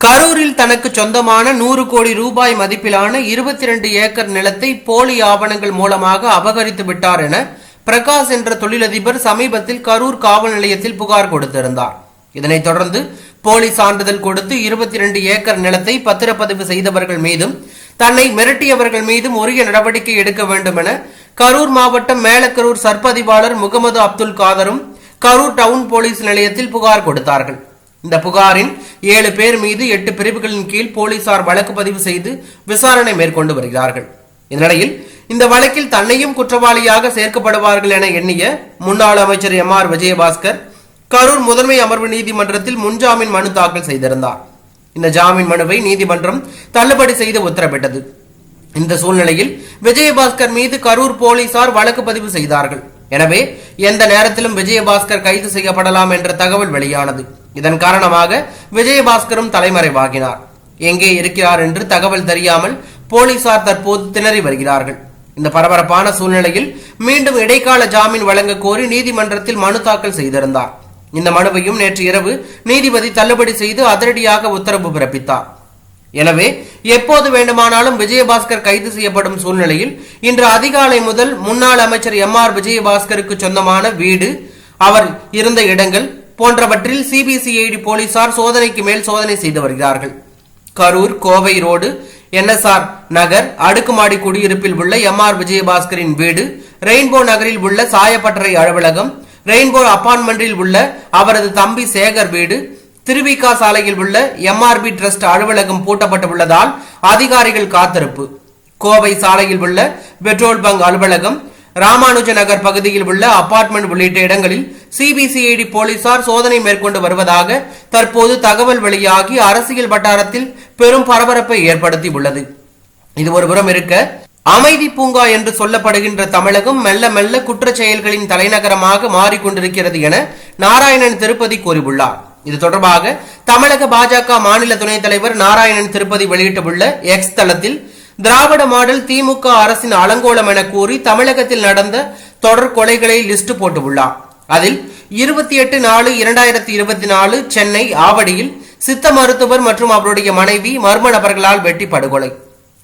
கரூரில் தனக்கு சொந்தமான நூறு கோடி ரூபாய் மதிப்பிலான இருபத்தி இரண்டு ஏக்கர் நிலத்தை போலி ஆவணங்கள் மூலமாக அபகரித்து விட்டார் என பிரகாஷ் என்ற தொழிலதிபர் சமீபத்தில் கரூர் காவல் நிலையத்தில் புகார் கொடுத்திருந்தார். இதனைத் தொடர்ந்து போலி சான்றிதழ் கொடுத்து இருபத்தி இரண்டு ஏக்கர் நிலத்தை பத்திரப்பதிவு செய்தவர்கள் மீதும் தன்னை மிரட்டியவர்கள் மீதும் உரிய நடவடிக்கை எடுக்க வேண்டும் என கரூர் மாவட்டம் மேலக்கரூர் சர்பதிவாளர் முகமது அப்துல் காதரும் கரூர் டவுன் போலீஸ் நிலையத்தில் புகார் கொடுத்தார்கள். இந்த புகாரின் ஏழு பேர் மீது எட்டு பிரிவுகளின் கீழ் போலீசார் வழக்கு பதிவு செய்து விசாரணை மேற்கொண்டு வருகிறார்கள். இந்நிலையில் இந்த வழக்கில் தன்னையும் குற்றவாளியாக சேர்க்கப்படுவார்கள் என எண்ணிய முன்னாள் அமைச்சர் எம் ஆர் விஜயபாஸ்கர் கரூர் முதன்மை அமர்வு நீதிமன்றத்தில் முன்ஜாமீன் மனு தாக்கல் செய்திருந்தார். இந்த ஜாமீன் மனுவை நீதிமன்றம் தள்ளுபடி செய்து உத்தரவிட்டது. இந்த சூழ்நிலையில் விஜயபாஸ்கர் மீது கரூர் போலீசார் வழக்கு பதிவு செய்தார்கள். எனவே எந்த நேரத்திலும் விஜயபாஸ்கர் கைது செய்யப்படலாம் என்ற தகவல் வெளியானது. இதன் காரணமாக விஜயபாஸ்கரும் தலைமறைவாகினார். எங்கே இருக்கிறார் என்று தகவல் தெரியாமல் போலீசார் தற்போது திணறி வருகிறார்கள். இந்த பரபரப்பான சூழ்நிலையில் மீண்டும் இடைக்கால ஜாமீன் வழங்க கோரி நீதிமன்றத்தில் மனு தாக்கல் செய்திருந்தார். இந்த மனுவையும் நேற்று இரவு நீதிபதி தள்ளுபடி செய்து அதிரடியாக உத்தரவு பிறப்பித்தார். எனவே எப்போது வேண்டுமானாலும் விஜயபாஸ்கர் கைது செய்யப்படும் சூழ்நிலையில் இன்று அதிகாலை முதல் முன்னாள் அமைச்சர் எம் ஆர் விஜயபாஸ்கருக்கு சொந்தமான வீடு அவர் இருந்த இடங்கள் போன்றவற்றில் சிபிசிஐடி போலீசார் சோதனைக்கு மேல் சோதனை செய்து வருகிறார்கள். கரூர் கோவை ரோடு என்எஸ்ஆர் நகர் அடுக்குமாடி குடியிருப்பில் உள்ள எம் ஆர் விஜயபாஸ்கரின் வீடு ரெயின்போ நகரில் உள்ள சாயப்பட்டறை அலுவலகம் ரெயின்போ அபார்ட்மெண்டில் உள்ள அவரது தம்பி சேகர் வீடு திருவிகா சாலையில் உள்ள எம்ஆர்பி ட்ரஸ்ட் அலுவலகம் பூட்டப்பட்டு உள்ளதால் அதிகாரிகள் காத்திருப்பு. கோவை சாலையில் உள்ள பெட்ரோல் பங்க் அலுவலகம் ராமானுஜ நகர் பகுதியில் உள்ள அபார்ட்மெண்ட் உள்ளிட்ட இடங்களில் சிபிசிஐடி போலீசார் சோதனை மேற்கொண்டு வருவதாக தற்போது தகவல் வெளியாகி அரசியல் வட்டாரத்தில் பெரும் பரபரப்பை ஏற்படுத்தி உள்ளது இது ஒருபுறம் இருக்க அமைதி பூங்கா என்று சொல்லப்படுகின்ற தமிழகம் மெல்ல மெல்ல குற்றச் செயல்களின் தலைநகரமாக மாறிக்கொண்டிருக்கிறது என நாராயணன் திருப்பதி கூறியுள்ளார். இது தொடர்பாக தமிழக பாஜக மாநில துணைத் தலைவர் நாராயணன் திருப்பதி வெளியிட்டுள்ள எக்ஸ் தளத்தில் திராவிட மாடல் திமுக அரசின் அலங்கோலம் என கூறி தமிழகத்தில் நடந்த தொடர் கொலைகளை லிஸ்ட் போட்டுள்ளார். அதில் இருபத்தி எட்டு நாலு இரண்டாயிரத்தி இருபத்தி நாலு சென்னை ஆவடியில் சித்த மருத்துவர் மற்றும் அவருடைய மனைவி மர்ம நபர்களால் வெட்டி படுகொலை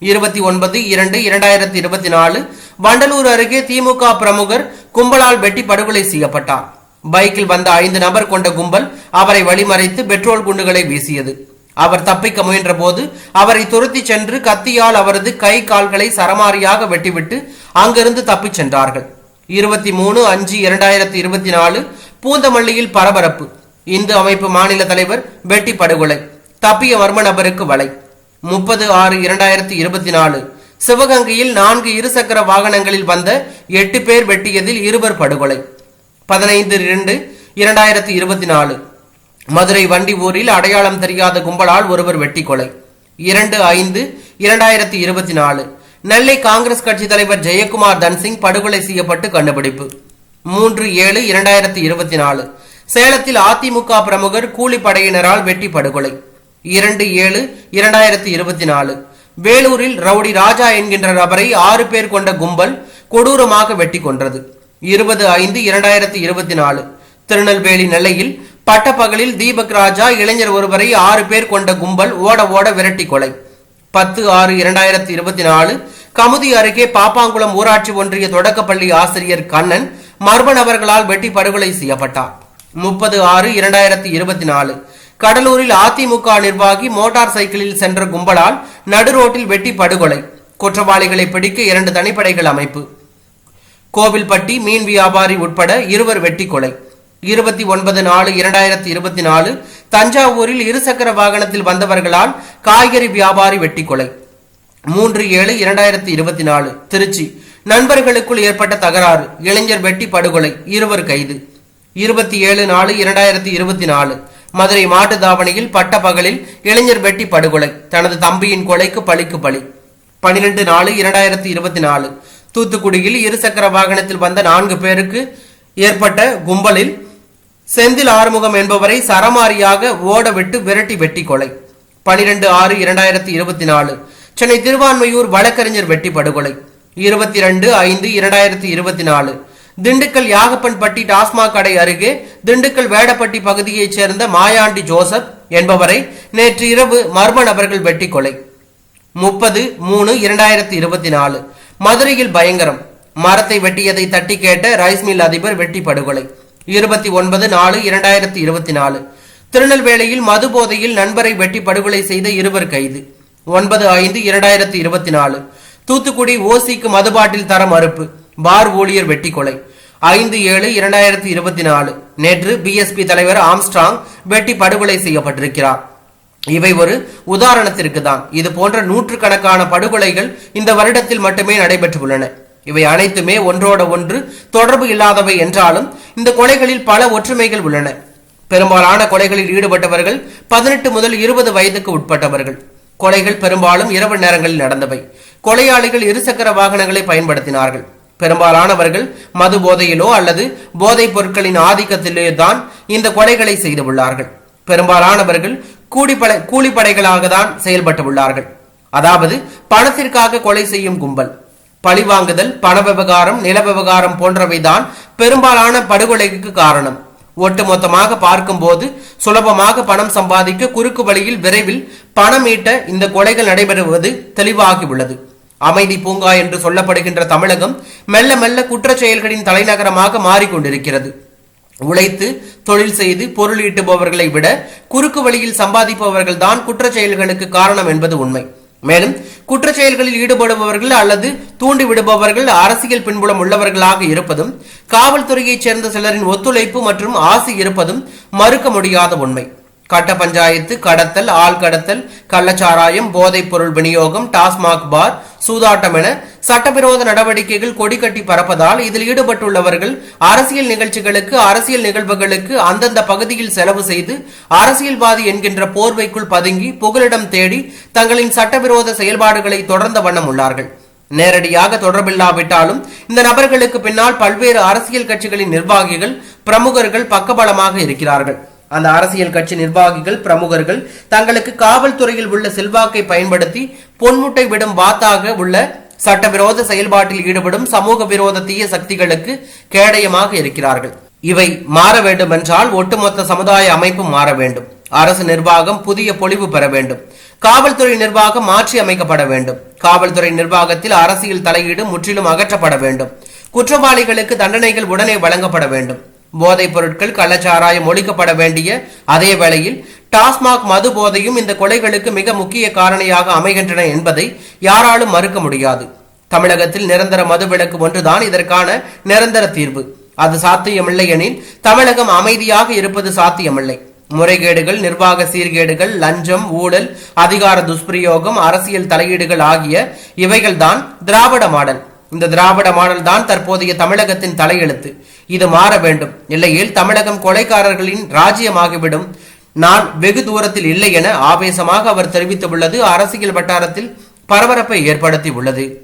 இருபத்தி ஒன்பது இரண்டு இரண்டாயிரத்தி இருபத்தி நாலு வண்டலூர் அருகே திமுக பிரமுகர் கும்பலால் வெட்டி படுகொலை செய்யப்பட்டார். பைக்கில் வந்த ஐந்து நபர் கொண்ட கும்பல் அவரை வழிமறைத்து பெட்ரோல் குண்டுகளை வீசியது. அவர் தப்பிக்க முயன்ற போது அவரை துரத்தி சென்று கத்தியால் அவரது கை கால்களை சரமாரியாக வெட்டிவிட்டு அங்கிருந்து தப்பிச் சென்றார்கள். இருபத்தி மூணு அஞ்சு இரண்டாயிரத்தி இருபத்தி நாலு பூந்தமல்லியில் பரபரப்பு. இந்து அமைப்பு மாநில தலைவர் வெட்டி படுகொலை. தப்பிய மர்ம நபருக்கு வலை. முப்பது ஆறு இரண்டாயிரத்தி இருபத்தி நாலு. சிவகங்கையில் நான்கு இருசக்கர வாகனங்களில் வந்த எட்டு பேர் வெட்டியதில் இருவர் படுகொலை. பதினைந்து இரண்டு இரண்டாயிரத்தி இருபத்தி நாலு. மதுரை வண்டி ஊரில் அடையாளம் தெரியாத கும்பலால் ஒருவர் வெட்டி கொலை. இரண்டு ஐந்து இரண்டாயிரத்தி இருபத்தி நாலு. நெல்லை காங்கிரஸ் கட்சி தலைவர் ஜெயக்குமார் தன்சிங் படுகொலை செய்யப்பட்டு கண்டுபிடிப்பு. மூன்று ஏழு இரண்டாயிரத்தி இருபத்தி நாலு. சேலத்தில் அதிமுக பிரமுகர் கூலிப்படையினரால் வெட்டி படுகொலை. இரண்டு ஏழு இரண்டாயிரத்தி இருபத்தி நாலு. வேலூரில் ரவுடி ராஜா என்கின்ற நபரை ஆறு பேர் கொண்ட கும்பல் கொடூரமாக வெட்டி கொன்றது. இருபது ஐந்து இரண்டாயிரத்தி இருபத்தி நாலு. திருநெல்வேலி நெல்லையில் பட்டப்பகலில் தீபக் ராஜா இளைஞர் ஒருவரை ஆறு பேர் கொண்ட கும்பல் ஓட ஓட விரட்டி கொலை. பத்து ஆறு இரண்டாயிரத்தி இருபத்தி நாலு கமுதி அருகே பாப்பாங்குளம் ஊராட்சி ஒன்றிய தொடக்கப்பள்ளி ஆசிரியர் கண்ணன் மர்ம நபர்களால் வெட்டி படுகொலை செய்யப்பட்டார். முப்பது ஆறு இரண்டாயிரத்தி இருபத்தி நாலு கடலூரில் அதிமுக நிர்வாகி மோட்டார் சைக்கிளில் சென்ற கும்பலால் நடுரோட்டில் வெட்டி படுகொலை. குற்றவாளிகளை பிடிக்க இரண்டு தனிப்படைகள் அமைப்பு. கோவில்பட்டி மீன் வியாபாரி உட்பட இருவர் வெட்டி கொலை. இருபத்தி ஒன்பது நாலு இரண்டாயிரத்தி இருபத்தி நாலு தஞ்சாவூரில் இருசக்கர வாகனத்தில் வந்தவர்களால் காய்கறி வியாபாரி வெட்டி கொலை மூன்று ஏழு இரண்டாயிரத்தி இருபத்தி நாலு திருச்சி. நண்பர்களுக்குள் ஏற்பட்ட தகராறு. இளைஞர் வெட்டி படுகொலை. இருவர் கைது. இருபத்தி ஏழு நாலு இரண்டாயிரத்தி இருபத்தி நாலு மதுரை மாட்டு தாவணியில் பட்ட பகலில் இளைஞர் வெட்டி படுகொலை. தனது தம்பியின் கொலைக்கு பழிக்கு பழி பனிரெண்டு நாலு இரண்டாயிரத்தி இருபத்தி நாலு. தூத்துக்குடியில் இருசக்கர வாகனத்தில் வந்த நான்கு பேருக்கு ஏற்பட்ட கும்பலில் செந்தில் ஆறுமுகம் என்பவரை சரமாரியாக ஓடவிட்டு விரட்டி வெட்டி கொலை பனிரெண்டு ஆறு இரண்டாயிரத்தி இருபத்தி நாலு. சென்னை திருவான்மையூர் வழக்கறிஞர் வெட்டி படுகொலை இருபத்தி ரெண்டு ஐந்து இரண்டாயிரத்தி இருபத்தி நாலு. திண்டுக்கல் யாகப்பன்பட்டி டாஸ்மாக் கடை அருகே திண்டுக்கல் வேடப்பட்டி பகுதியைச் சேர்ந்த மாயாண்டி ஜோசப் என்பவரை நேற்று இரவு மர்ம நபர்கள் வெட்டி கொலை முப்பது மூணு இரண்டாயிரத்தி இருபத்தி நாலு. மதுரையில் பயங்கரம். மரத்தை வெட்டியதை தட்டி கேட்ட ரைஸ் மில் அதிபர் வெட்டி படுகொலை இருபத்தி ஒன்பது நாலு இரண்டாயிரத்தி இருபத்தி நாலு. திருநெல்வேலியில் மது போதையில் நண்பரை வெட்டி படுகொலை செய்த இருவர் கைது. ஒன்பது ஐந்து இரண்டாயிரத்தி இருபத்தி நாலு. தூத்துக்குடி ஓசிக்கு மதுபாட்டில் தர மறுப்பு. பார் ஊழியர் வெட்டி கொலை. ஐந்து ஏழு இரண்டாயிரத்தி இருபத்தி நாலு. நேற்று பிஎஸ்பி தலைவர் ஆம்ஸ்ட்ராங் வெட்டி படுகொலை செய்யப்பட்டிருக்கிறார். இவை ஒரு உதாரணத்திற்கு தான் இது போன்ற நூற்றுக்கணக்கான படுகொலைகள் இந்த வருடத்தில் மட்டுமே நடைபெற்றுள்ளன. இவை அனைத்துமே ஒன்றோட ஒன்று தொடர்பு இல்லாதவை என்றாலும் இந்த கொலைகளில் பல ஒற்றுமைகள் உள்ளன. பெரும்பாலான கொலைகளில் ஈடுபட்டவர்கள் பதினெட்டு முதல் இருபது வயதுக்கு உட்பட்டவர்கள். கொலைகள் பெரும்பாலும் இரவு நேரங்களில் நடந்தவை. கொலையாளிகள் இருசக்கர வாகனங்களை பயன்படுத்தினார்கள். பெரும்பாலானவர்கள் மது போதையிலோ அல்லது போதைப் பொருட்களின் ஆதிக்கத்திலே தான் இந்த கொலைகளை செய்துள்ளார்கள் பெரும்பாலானவர்கள் கூலிப்படை கூலிப்படைகளாக தான் செயல்பட்டு உள்ளார்கள். அதாவது பணத்திற்காக கொலை செய்யும் கும்பல். பழிவாங்குதல் பண விவகாரம் நில விவகாரம் போன்றவைதான் பெரும்பாலான படுகொலைக்கு காரணம். ஒட்டுமொத்தமாக பார்க்கும்போது சுலபமாக பணம் சம்பாதிக்க குறுக்கு வழியில் விரைவில் பணம் ஈட்ட இந்த கொலைகள் நடைபெறுவது தெளிவாகியுள்ளது. அமைதி பூங்கா என்று சொல்லப்படுகின்ற தமிழகம் மெல்ல மெல்ல குற்றச் செயல்களின் தலைநகரமாக மாறிக்கொண்டிருக்கிறது. உழைத்து தொழில் செய்து பொருள் ஈட்டுபவர்களை விட குறுக்கு வழியில் சம்பாதிப்பவர்கள் தான் குற்றச் செயல்களுக்கு காரணம் என்பது உண்மை. மேலும் குற்றச்செயல்களில் ஈடுபடுபவர்கள் அல்லது தூண்டி விடுபவர்கள் அரசியல் பின்புலம் உள்ளவர்களாக இருப்பதும் காவல்துறையைச் சேர்ந்த சிலரின் ஒத்துழைப்பு மற்றும் ஆசை இருப்பதும் மறுக்க முடியாத உண்மை. கட்ட பஞ்சாயத்து கடத்தல் ஆள் கடத்தல் கள்ளச்சாராயம் போதைப் பொருள் விநியோகம் டாஸ்மாக் பார் சூதாட்டம் என சட்டவிரோத நடவடிக்கைகள் கொடி கட்டி பறப்பதால் இதில் ஈடுபட்டுள்ளவர்கள் அரசியல் நிகழ்ச்சிகளுக்கு அரசியல் நிகழ்வுகளுக்கு அந்தந்த பகுதியில் செலவு செய்து அரசியல்வாதி என்கின்ற போர்வைக்குள் பதுங்கி புகலிடம் தேடி தங்களின் சட்டவிரோத செயல்பாடுகளை தொடர்ந்த வண்ணம் உள்ளார்கள். நேரடியாக தொடர்பில்லாவிட்டாலும் இந்த நபர்களுக்கு பின்னால் பல்வேறு அரசியல் கட்சிகளின் நிர்வாகிகள் பிரமுகர்கள் பக்கபலமாக இருக்கிறார்கள். அந்த அரசியல் கட்சி நிர்வாகிகள் பிரமுகர்கள் தங்களுக்கு காவல்துறையில் உள்ள செல்வாக்கை பயன்படுத்தி பொன்முட்டை விடும் வாத்தாக உள்ள சட்டவிரோத செயல்பாட்டில் ஈடுபடும் சமூக விரோத தீய சக்திகளுக்கு கேடயமாக இருக்கிறார்கள். இவை மாற வேண்டும் என்றால் ஒட்டுமொத்த சமுதாய அமைப்பு மாற வேண்டும். அரசு நிர்வாகம் புதிய பொலிவு பெற வேண்டும். காவல்துறை நிர்வாகம் மாற்றி அமைக்கப்பட வேண்டும். காவல்துறை நிர்வாகத்தில் அரசியல் தலையீடு முற்றிலும் அகற்றப்பட வேண்டும். குற்றவாளிகளுக்கு தண்டனைகள் உடனே வழங்கப்பட வேண்டும். போதைப் பொருட்கள் கள்ளச்சாராயம் ஒழிக்கப்பட வேண்டிய அதே வேளையில் டாஸ்மாக் மது போதையும் இந்த கொலைகளுக்கு மிக முக்கிய காரணியாக அமைகின்றன என்பதை யாராலும் மறுக்க முடியாது. தமிழகத்தில் நிரந்தர மதுவிலக்கு ஒன்றுதான் இதற்கான நிரந்தர தீர்வு. அது சாத்தியமில்லை எனில் தமிழகம் அமைதியாக இருப்பது சாத்தியமில்லை. முறைகேடுகள் நிர்வாக சீர்கேடுகள் லஞ்சம் ஊழல் அதிகார துஷ்பிரயோகம் அரசியல் தலையீடுகள் ஆகிய இவைகள்தான் திராவிட மாடல். இந்த திராவிட மாடல் தான் தற்போதைய தமிழகத்தின் தலையெழுத்து. இது மாற வேண்டும். இல்லையில் தமிழகம் கொலைக்காரர்களின் ராஜ்யமாகிவிடும். நான் வெகு தூரத்தில் இல்லை என ஆவேசமாக அவர் தெரிவித்துள்ளது. அரசியல் வட்டாரத்தில் பரபரப்பை ஏற்படுத்தி உள்ளது